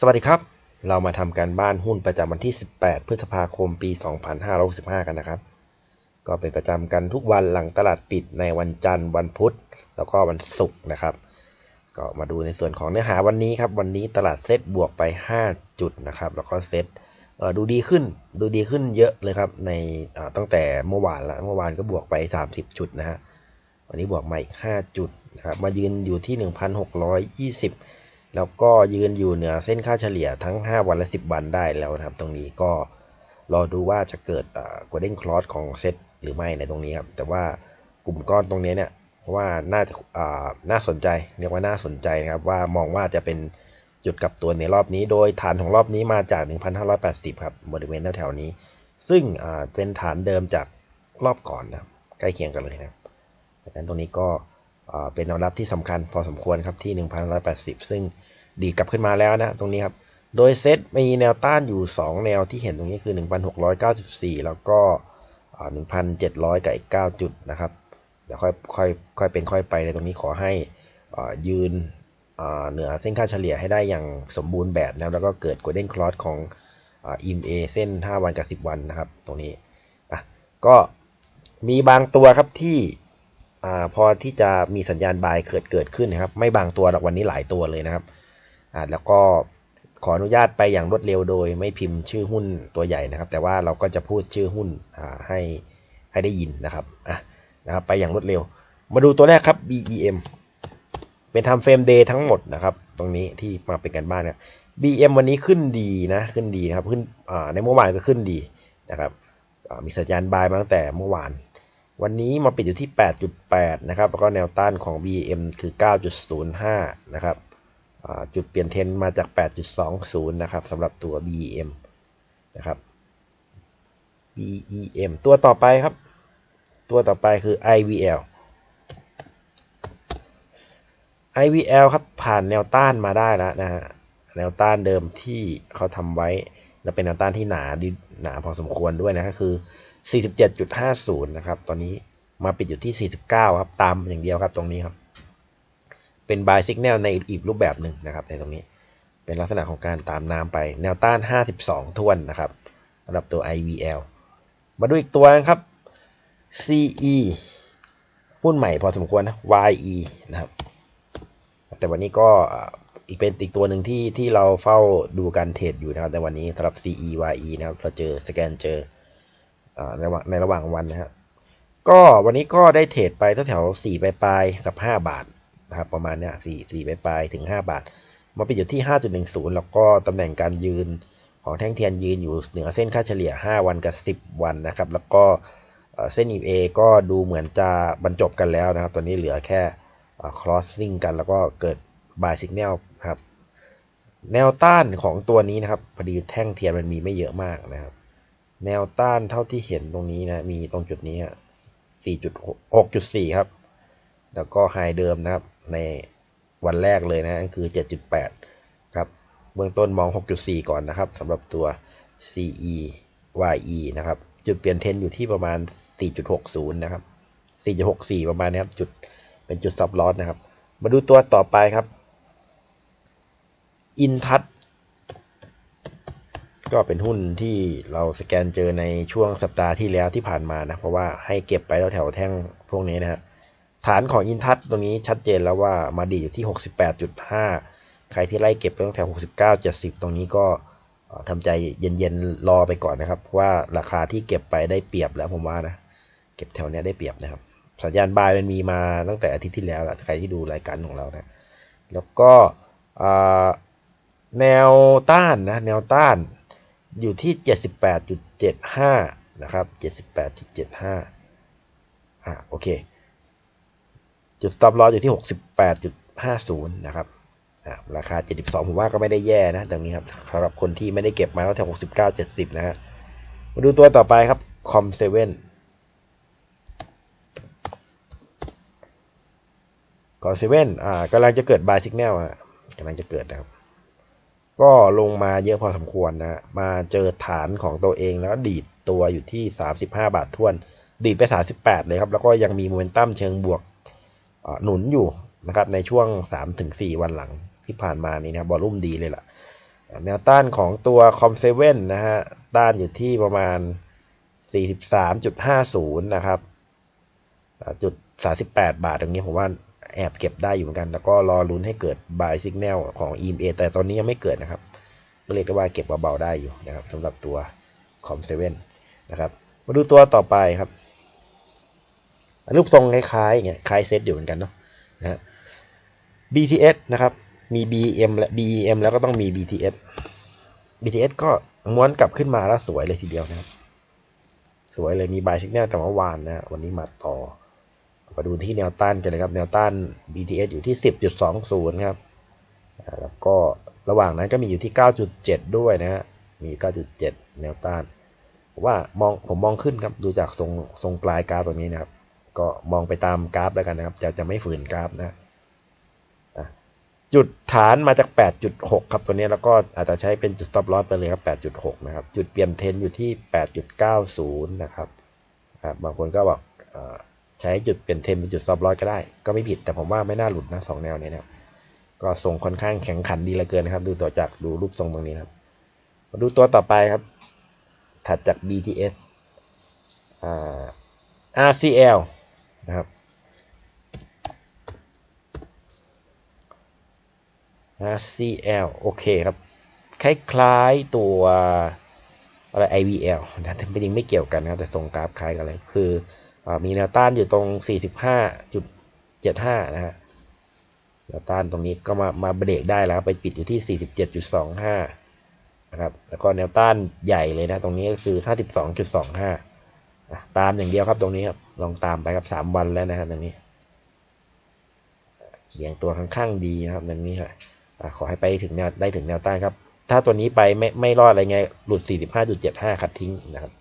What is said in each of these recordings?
สวัสดีครับ เรามาทำการบ้านหุ้นประจำวันที่ 18 พฤษภาคม ปี 2565 กันนะครับ ก็เป็นประจำกันทุกวันหลังตลาดปิดในวันจันทร์ วันพุธ แล้วก็วันศุกร์นะครับ ก็มาดูในส่วนของเนื้อหาวันนี้ครับ วันนี้ตลาดเซตบวกไป 5 จุดนะครับ แล้วก็เซตดูดีขึ้น ดูดีขึ้นเยอะเลยครับ ในตั้งแต่เมื่อวานละ เมื่อวานก็บวกไป 30 จุดนะฮะ วันนี้บวกมาอีก 5 จุดนะครับ มายืนอยู่ที่ 1,620 แล้วก็ยืนอยู่เหนือเส้นค่าเฉลี่ยทั้ง 5 วันและ 10 วันได้แล้วนะครับ ตรงนี้ก็รอดูว่าจะเกิดก o เด้นคลอสของเซตหรือไม่ในตรงนี้ครับ แต่ว่ากลุ่มก้อนตรงนี้เนี่ยเพราะว่าน่าจะอ่าน่าสนใจเรียกว่าน่าสนใจนะครับว่ามองว่าจะเป็นจุดกลับตัวในรอบนี้ โดยฐานของรอบนี้มาจาก 1,580 ครับบริเวณแถวๆนี้ ซึ่งอ่าเป็นฐานเดิมจากรอบก่อนนะครับใกล้เคียงกันเลยนะครับดังนั้นตรงนี้ก็ เป็นแนวรับที่สำคัญพอสมควรครับที่ 1,180 ซึ่งดีกลับขึ้นมาแล้วนะตรงนี้ครับ โดยเซตมีแนวต้านอยู่ 2 แนวที่เห็นตรงนี้คือ 1,694 แล้วก็อ่า1,700 กับอีก 9 จุดนะครับเดี๋ยวค่อยค่อยค่อยเป็นค่อยไปในตรงนี้ขอให้ยืนเหนือเส้นค่าเฉลี่ยให้ได้อย่างสมบูรณ์แบบนะแล้วก็เกิด golden cross ของอิมเอเส้น 5 วันกับ 10 วันนะครับ ตรงนี้อะก็มีบางตัวครับที่ อพอที่จะมีสัญญาณบายเกิดเกิดขึ้นนะครับ ไม่บางตัวหรอกวันนี้หลายตัวเลยนะครับแล้วก็ขออนุญาตไปอย่างรวดเร็วโดย ไม่พิมพ์ชื่อหุ้นตัวใหญ่นะครับ แต่ว่าเราก็จะพูดชื่อหุ้นให้ให้ได้ยินนะครับอะนะครับไปอย่างรวดเร็ว มาดูตัวแรกครับ BEM เป็นทำเฟรมเดย์ทั้งหมดนะครับ ตรงนี้ที่มาเป็นกันบ้านนะ BM วันนี้ขึ้นดีนะขึ้นดีนะครับขึ้นในเมื่อวานก็ขึ้นดีนะครับมีสัญญาณบายมาตั้งแต่เมื่อวาน วันนี้มาปิดอยู่ที่ 8.8 นะครับ แล้วก็แนวต้านของ BM คือ 9.05 นะครับจุดเปลี่ยนเทนมาจาก 8.20 นะครับสำหรับตัว BEM นะครับ BEM ตัวต่อไปครับ ตัวต่อไปคือ IVL IVL ครับผ่านแนวต้านมาได้แล้วนะฮะ แนวต้านเดิมที่เขาทำไว้ และเป็นแนวต้านที่หนาดีหนาพอสมควรด้วยนะก็คือ 47.50 นะครับ ตอนนี้มาปิดอยู่ที่ 49 ครับ ตามอย่างเดียวครับตรงนี้ครับ เป็น buy signal ในอีกรูปแบบหนึ่งนะครับ ในตรงนี้ เป็นลักษณะของการตามน้ำไป แนวต้าน 52ทวนนะครับสำหรับตัว IVL มาดูอีกตัวนะครับ CE หุ้นใหม่พอสมควรนะ YE นะครับ แต่วันนี้ก็อีกเป็นอีกตัวหนึ่งที่ที่เราเฝ้าดูการเทรดอยู่นะครับในวันนี้สำหรับ CEYE นะครับ เราเจอสแกนเจอ ในระหว่างในระหว่างวันนะครับก็วันนี้ก็ได้เทรดไปแถวๆสี่ปลายๆกับ 5 บาทนะครับประมาณเนี้ยสี่สี่ปลายๆถึง 5 บาท มาปิดอยู่ที่ 5.10 แล้วก็ตำแหน่งการยืนของแท่งเทียนยืนอยู่เหนือเส้นค่าเฉลี่ย 5 วันกับ 10 วันนะครับ แล้วก็เส้น EMA ก็ดูเหมือนจะบรรจบกันแล้วนะครับ ตอนนี้เหลือแค่ crossing กันแล้วก็เกิด buy signal ครับ แนวต้านของตัวนี้นะครับ พอดีแท่งเทียนมันมีไม่เยอะมากนะครับ แนวต้านเท่าที่เห็นตรงนี้นะ มีตรงจุดนี้4.6.4ครับ แล้วก็ไฮเดิมนะครับ ในวันแรกเลยนะคือ7.8ครับ เบื้องต้นมอง6.4ก่อนนะครับสำหรับตัว CE YE นะครับ จุดเปลี่ยนเทนอยู่ที่ประมาณ 4.60 นะครับ 4.64 ประมาณนี้ครับจุดเป็นจุดซับลอสนะครับ มาดูตัวต่อไปครับ อินทัศ ก็เป็นหุ้นที่เราสแกนเจอในช่วงสัปดาห์ที่แล้วที่ผ่านมานะ เพราะว่าให้เก็บไปแล้วแถวแท่งพวกนี้นะฮะฐานของอินทัศตรงนี้ชัดเจนแล้วว่ามาดีอยู่ที่ 68.5 ใครที่ไล่เก็บตั้งแถว 69 70 ตรงนี้ก็ทำใจเย็นๆรอไปก่อนนะครับ เพราะว่าราคาที่เก็บไปได้เปรียบแล้วผมว่านะ เก็บแถวนี้ได้เปรียบนะครับ สัญญาณบายมันมีมาตั้งแต่อาทิตย์ที่แล้วแหละใครที่ดูรายการของเรานะ แล้วก็แนวต้านนะ แนวต้าน อยู่ที่ 78.75 นะครับ 78.75 อ่าโอเค จุด stop loss อยู่ที่ 68.50 นะครับอ่าราคา 72 ผมว่าก็ไม่ได้แย่นะตรงนี้ครับสำหรับคนที่ไม่ได้เก็บมาแล้วแถว69 70 นะฮะ มาดูตัวต่อไปครับ com 7ก่นคอนเซเว่นอ่ากำลังจะเกิดบายสิกแนลอะกำลังจะเกิดนะครับ ก็ลงมาเยอะพอสมควรนะ มาเจอฐานของตัวเองแล้วดีดตัวอยู่ที่ 35 บาททวน ดีดไป 38 เลยครับ แล้วก็ยังมีโมเมนตัมเชิงบวกหนุนอยู่นะครับในช่วง 3-4 วันหลังที่ผ่านมานี้นะบอลลุ่มดีเลยล่ะ แนวต้านของตัวคอมเซเว่นนะฮะ ต้านอยู่ที่ประมาณ 43.50 นะครับอ่าจุด 38 บาทตรงนี้ผมว่า แอบเก็บได้อยู่เหมือนกัน แล้วก็รอลุ้นให้เกิด buy signal ของ EMA แต่ตอนนี้ยังไม่เกิดนะครับก็เรียกได้ว่าเก็บเบาๆได้อยู่นะครับสำหรับตัวคอมเซเว่นนะครับ มาดูตัวต่อไปครับ รูปทรงคล้ายๆอย่างเงี้ยคล้ายเซตอยู่เหมือนกันเนาะนะ BTS นะครับมี BM และ BEM แล้วก็ต้องมี BTS BTS ก็ม้วนกลับขึ้นมาแล้วสวยเลยทีเดียวนะครับ สวยเลยมีบายสิกแนลแต่เมื่อวานนะวันนี้มาต่อ มาดูที่แนวต้านกันเลยครับ แนวต้าน BTS อยู่ที่ 10.20 ครับ แล้วก็ระหว่างนั้นก็มีอยู่ที่ 9.7 ด้วยนะฮะ มี 9.7 แนวต้านว่ามองผมมองขึ้นครับดูจากทรงทรงปลายกราฟตัวนี้นะครับ ก็มองไปตามกราฟแล้วกันนะครับ จะจะไม่ฝืนกราฟนะจุดฐานมาจาก 8.6 ครับตัวนี้แล้วก็อาจจะใช้เป็นจุด stop loss ไปเลยครับ 8.6 นะครับ จุดเปลี่ยนเทนอยู่ที่ 8.90 นะครับครับบางคนก็บอก ใช้จุดเปลี่ยนเทรนเป็นจุด stop loss ก็ได้ ก็ไม่ผิด แต่ผมว่าไม่น่าหลุดนะสองแนวนี้นะก็ทรงค่อนข้างแข็งขันดีเหลือเกินนะครับ ดูตัวจากดูรูปทรงตรงนี้ครับ มาดูตัวต่อไปครับ ถัดจาก BTS า RCL นะครับ RCL โอเคครับ คล้ายๆตัวอะไร IVL นะแต่จริงไม่เกี่ยวกันนะแต่ทรงกราฟคล้ายกันเลย คือ มีแนวต้านอยู่ตรง 45.75 นะฮะแนวต้านตรงนี้ก็มามาเบรกได้แล้วไปปิดอยู่ที่ 47.25 นะครับ แล้วก็แนวต้านใหญ่เลยนะ ตรงนี้ก็คือ 52.25 ตามอย่างเดียวครับตรงนี้ครับ ลองตามไปครับ 3 วันแล้วนะครับตรงนี้เขียงตัวข้างๆดีนะครับตรงนี้ครับขอให้ไปถึงแนวได้ถึงแนวต้านครับ ถ้าตัวนี้ไปไม่ไม่รอดอะไรไง หลุด 45.75 คัดทิ้งนะครับ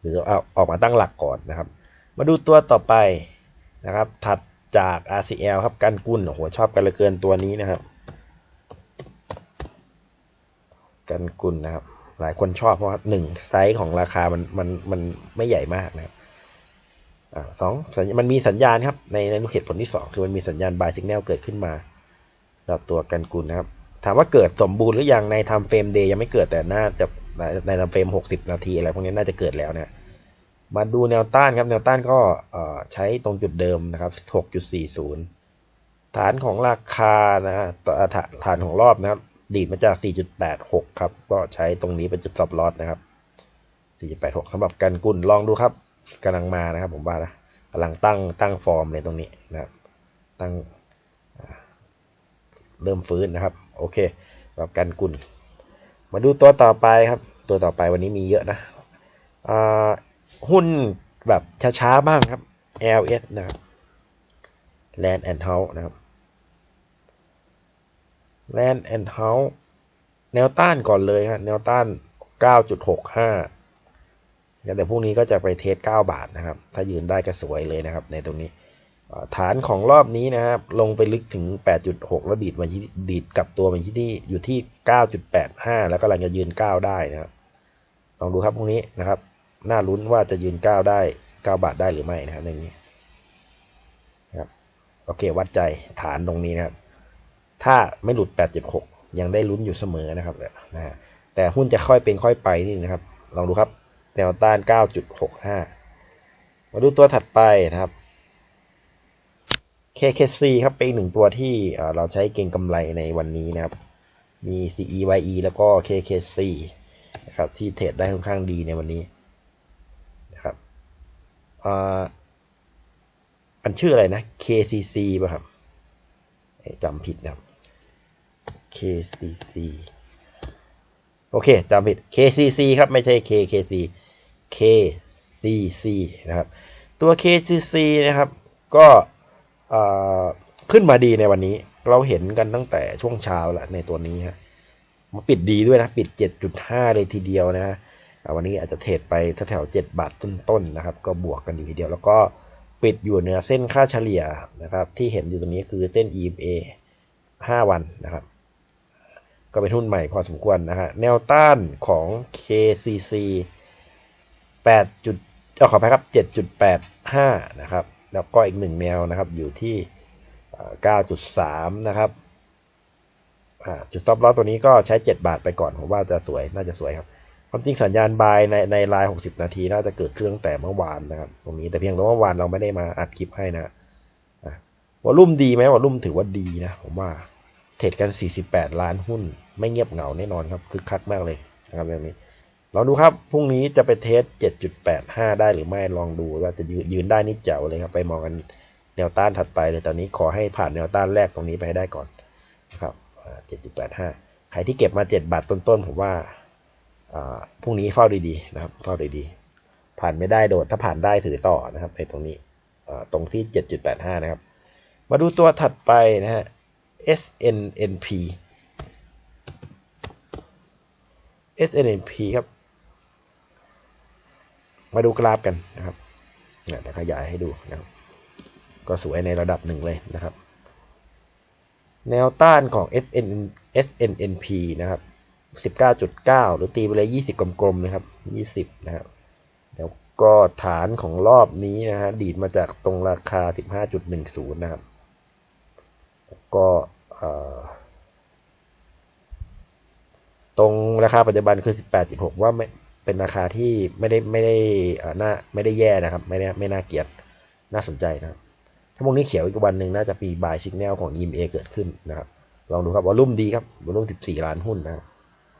หรือเอาออกมาตั้งหลักก่อนนะครับ มาดูตัวต่อไปนะครับ ถัดจาก RCL ครับกันกุลโอ้โหชอบกันเหลือเกินตัวนี้นะครับ กันกุลนะครับ หลายคนชอบเพราะว่าหนึ่งไซส์ของราคามันมันมันไม่ใหญ่มากนะครับอ่าสองสมันมีสัญญาณครับในในเหตุผลที่สองคือมันมีสัญญาณ buy signal เกิดขึ้นมาสำหรับตัวกันกุลนะครับ ถามว่าเกิดสมบูรณ์หรือยังในทำเฟรมเดย์ยังไม่เกิดแต่น่าจะ ในในเฟรม60นาทีอะไรพวกนี้น่าจะเกิดแล้วเนี่ยมาดูแนวต้านครับแนวต้านก็ใช้ตรงจุดเดิมนะครับ6.40ฐานของราคานะฮะฐานของรอบนะครับ ดีดมาจาก 4.86 ครับ ก็ใช้ตรงนี้เป็นจุด stop loss นะครับ 4.86สำหรับกันกุลลองดูครับกำลังมานะครับผมว่านะกำลังตั้งตั้งฟอร์มเลยตรงนี้นะครับตั้งเริ่มฟื้นนะครับ โอเคสำหรับกันกุล มาดูตัวต่อไปครับ ตัวต่อไปวันนี้มีเยอะนะหุ้นแบบช้าๆบ้างครับ LS นะครับ Land and House นะครับ Land and House แนวต้านก่อนเลยครับแนวต้าน 9.65แต่พวกนี้ก็จะไปเทส 9 บาทนะครับ ถ้ายืนได้ก็สวยเลยนะครับ ในตรงนี้ ฐานของรอบนี้นะครับ ลงไปลึกถึง 8.6 แล้วดีดมาบีดีดกลับตัวมาที่นี่อยู่ที่ 9.85 แล้วก็กำลังจะยืน 9 ได้นะครับลองดูครับพวกนี้นะครับ น่าลุ้นว่าจะยืน 9 ได้ 9 บาทได้หรือไม่นะครับในนี้นะครับโอเควัดใจฐานตรงนี้นะครับ ถ้าไม่หลุด 8.6 ยังได้ลุ้นอยู่เสมอนะครับนะฮะแต่หุ้นจะค่อยเป็นค่อยไปนี่นะครับ ลองดูครับแนวต้าน 9.65 มาดูตัวถัดไปนะครับ KKC ครับเป็นอีกหนึ่งตัวที่เราใช้เก็งกำไรในวันนี้นะครับ มี CEYE แล้วก็ KKC นะครับที่เทรดได้ค่อนข้างดีในวันนี้นะครับอันชื่ออะไรนะ KCC ป่ะครับจำผิดนะครับ KCC โอเคจำผิด KCC ครับไม่ใช่ KKC KCC นะครับ ตัว KCC นะครับ ก็ ขึ้นมาดีในวันนี้ เราเห็นกันตั้งแต่ช่วงเช้าแล้วในตัวนี้ฮะมาปิดดีด้วยนะ ปิด 7.5 เลยทีเดียวนะฮะวันนี้อาจจะเทรดไปแถว7บาทต้นๆนะครับ ก็บวกกันอยู่ทีเดียว แล้วก็ปิดอยู่เหนือเส้นค่าเฉลี่ยนะครับ ที่เห็นอยู่ตรงนี้คือเส้น EMA 5 วันนะครับ ก็เป็นหุ้นใหม่พอสมควรนะฮะแนวต้านของ KCC 8จุดเออขออภัยครับ 7.85 นะครับ แล้วก็อีกหนึ่งแนวนะครับอยู่ที่ 9.3 นะครับจุด stop loss ตัวนี้ก็ใช้ 7 บาทไปก่อนผมว่าจะสวยน่าจะสวยครับความจริงสัญญาณบายในในไลน์60 นาทีน่าจะเกิดขึ้นตั้งแต่เมื่อวานนะครับตรงนี้แต่เพียงแต่ว่าเมื่อวานเราไม่ได้มาอัดคลิปให้นะอะวอลุ่มดีไหมวอลุ่มถือว่าดีนะผมว่าเทรดกัน 48 ล้านหุ้น ไม่เงียบเหงาแน่นอนครับคึกคักมากเลยนะครับเรื่องนี้ ลองดูครับพรุ่งนี้จะไปเทส 7.85 ได้หรือไม่ลองดูว่าจะยืนยืนได้นี่เจ๋วเลยครับ ไปมองกันแนวต้านถัดไปเลยตอนนี้ขอให้ผ่านแนวต้านแรกตรงนี้ไปให้ได้ก่อนนะครับ 7.85 ใครที่เก็บมา 7 บาทต้นๆ ผมว่าอ่าพรุ่งนี้เฝ้าดีๆนะครับ เฝ้าดีๆ ผ่านไม่ได้โดด ถ้าผ่านได้ถือต่อนะครับในตรงนี้อ่าตรงที่ 7.85 นะครับ มาดูตัวถัดไปนะฮะ SNNP SNNP ครับ มาดูกราฟกันนะครับเนี่ยเดี๋ยวขยายให้ดูนะครับ ก็สวยในระดับหนึ่งเลยนะครับ แนวต้านของ SN SNNP นะครับ 19.9 หรือตีไปเลย 20 กลมๆนะครับ 20 นะครับ แล้วก็ฐานของรอบนี้นะฮะดีดมาจากตรงราคา 15.10 นะครับ ก็ตรงราคาปัจจุบันคือ 18.6 ว่าไม่ เป็นราคาที่ไม่ได้ไม่ได้อ่าน่าไม่ได้แย่นะครับ ไม่ได้ไม่น่าเกลียดน่าสนใจนะครับ ถ้าพวกนี้เขียวอีกวันหนึ่งน่าจะปีบายสิกแนลของ EMA เกิดขึ้นนะครับ ลองดูครับวอลลุ่มดีครับวอลลุ่ม 14 ล้านหุ้นนะครับ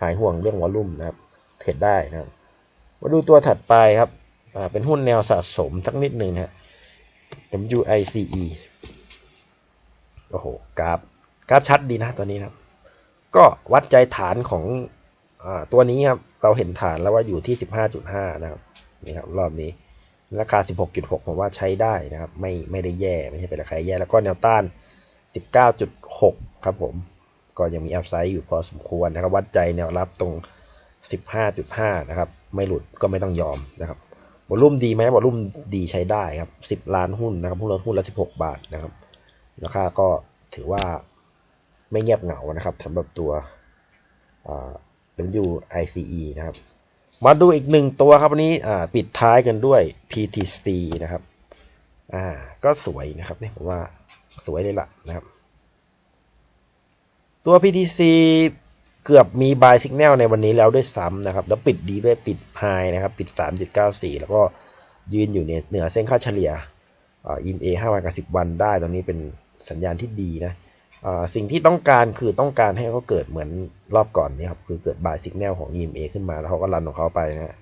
หายห่วงเรื่องวอลลุ่มนะครับเทรดได้นะครับมาดูตัวถัดไปครับเป็นหุ้นแนวสะสมสักนิดหนึ่งนะฮะ WICE โอ้โหกราฟกราฟชัดดีนะตัวนี้นะครับ ก็วัดใจฐานของอาตัวนี้ครับ เราเห็นฐานแล้วว่าอยู่ที่ 15.5 นะครับนี่ครับรอบนี้ราคา 16.6 ผมว่าใช้ได้นะครับ ไม่ไม่ได้แย่ไม่ใช่เป็นราคาแย่แล้วก็แนวต้าน 19.6 ครับผมก็ยังมีอัพไซด์อยู่พอสมควรนะครับ วัดใจแนวรับตรง 15.5 นะครับ ไม่หลุดก็ไม่ต้องยอมนะครับวอลุ่มดีไหมวอลุ่มดีใช้ได้ครับ 10 ล้านหุ้นนะครับหุ้นละหุ้นละ16 บาทนะครับราคาก็ถือว่าไม่เงียบเหงานะครับสำหรับตัวอ่า WICE นะครับ มาดูอีกหนึ่งตัวครับวันนี้ปิดท้ายกันด้วย PTC นะครับอ่าก็สวยนะครับเนี่ยผมว่าสวยเลยล่ะนะครับ ตัว PTC เกือบมี buy signal ในวันนี้แล้วด้วยซ้ำนะครับ แล้วปิดดีด้วยปิด high นะครับ ปิด 3.94 แล้วก็ยืนอยู่เนี่ยเหนือเส้นค่าเฉลี่ยอ่า EMA 5 วันกับ 10 วันได้ตรงนี้เป็นสัญญาณที่ดีนะ สิ่งที่ต้องการคือต้องการให้เขาเกิดเหมือนรอบก่อนนี่ครับคือเกิดบายสิกแนลของ EMA ขึ้นมาแล้วเขาก็รันของเขาไปนะ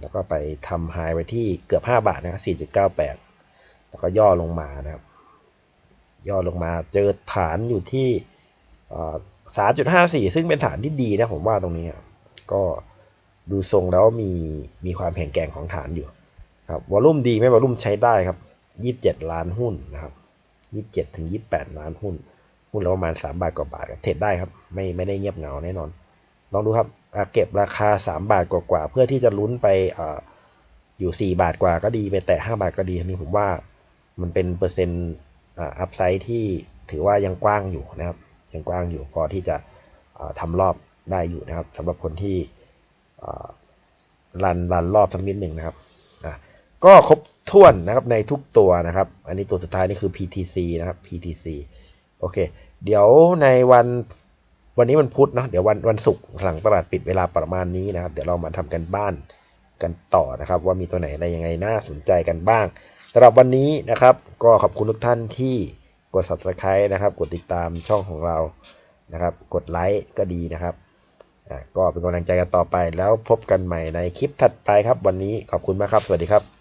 แล้วก็ไปทำไฮไว้ที่เกือบ 5 บาทนะครับ4.98 แล้วก็ย่อลงมานะครับ ย่อลงมาเจอฐานอยู่ที่สามจุดห้าสี่ซึ่งเป็นฐานที่ดีนะผมว่าตรงนี้ครับก็ดูทรงแล้วมีมีความแข็งแกร่งของฐานอยู่ครับวอลุ่มดีไหมวอลุ่มใช้ได้ครับยี่สิบเจ็ดล้านหุ้นนะครับยี่สิบเจ็ดถึงยี่สิบแปดล้านหุ้น หุ้นละประมาณสามบาทกว่าบาทครับเทรดได้ครับ ไม่ไม่ได้เงียบเหงาแน่นอน ลองดูครับเก็บราคาสามบาทกว่าๆเพื่อที่จะลุ้นไปออยู่สี่บาทกว่าก็ดีไปแต่ห้าบาทก็ดีอันนี้ผมว่ามันเป็นเปอร์เซ็นต์อ่าอัพไซด์ที่ถือว่ายังกว้างอยู่นะครับยังกว้างอยู่พอที่จะอ่าทำรอบได้อยู่นะครับสำหรับคนที่รันรันรอบสักนิดหนึ่งนะครับก็ครบถ้วนนะครับในทุกตัวนะครับ อันนี้ตัวสุดท้ายนี่คือ PTC นะครับ PTC โอเค เดี๋ยวในวันวันนี้วันพุธเนาะเดี๋ยววันวันศุกร์หลังตลาดปิดเวลาประมาณนี้นะครับ เดี๋ยวเรามาทำกันบ้านกันต่อนะครับ ว่ามีตัวไหนอะไรยังไงน่าสนใจกันบ้างสำหรับวันนี้นะครับ ก็ขอบคุณทุกท่านที่กด subscribe นะครับ กดติดตามช่องของเรานะครับ กดไลค์ก็ดีนะครับอะก็เป็นกำลังใจกันต่อไปแล้วพบกันใหม่ในคลิปถัดไปครับ วันนี้ขอบคุณมากครับ สวัสดีครับ